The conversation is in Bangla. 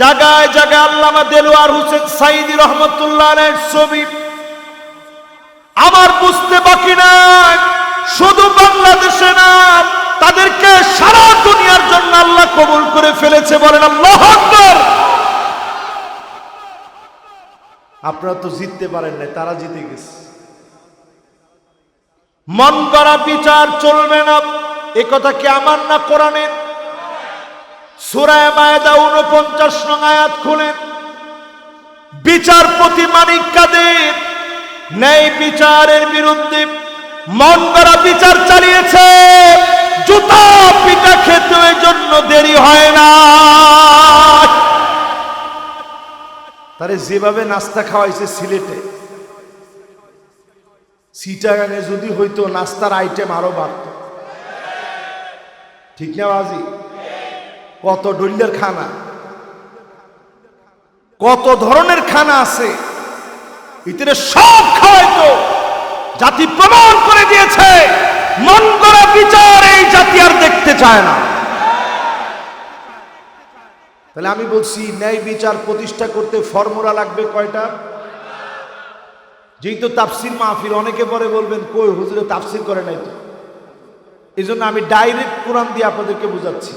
জায়গায় জায়গায় আল্লামা দেলোয়ার হোসেন সাইদি রহমতুল্লাহ ছবি। আমার বুঝতে বাকি নাই, শুধু বাংলাদেশে না, তাদেরকে সারা দুনিয়ার জন্য আল্লাহ কবুল করে ফেলেছে বলেন আল্লাহ আপনারা তো জিততে পারেন না তারা জিতে গেছে। মন করা বিচার চলবে না, এ কথা কি আমার না কোরআনের? সুরায় মায়দা উনপঞ্চাশ নং আয়াত খুলেন, বিচারপতি মানিক কাদের ন্যায় বিচারের বিরুদ্ধে মন করা বিচার চালিয়েছে, জুতা পিটা খেতে ওই জন্য দেরি হয় না। তারে যেভাবে নাস্তা খাওয়াইছে সিলেটে, সিটাগাঙে যদি হইতো নাস্তার আইটেম আরও বাড়ত। ঠিক না, বাজি? কত ডল্লের খানা? কত ধরনের খানা আছে? ভিতরে সব খাওয়াইতো জাতি প্রমাণ করে দিয়েছে, মন করা বিচার এই জাতি আর দেখতে চায় না। তাহলে আমি বলছি, ন্যায় বিচার প্রতিষ্ঠা করতে ফর্মুলা লাগবে কয়টা? যেহেতু তাফসির মাহফিল, অনেকে পরে বলবেন, কই হুজুরে তাফসির করে নাই তো? এই জন্য আমি ডাইরেক্ট কোরআন দিয়ে আপনাদেরকে বুঝাচ্ছি।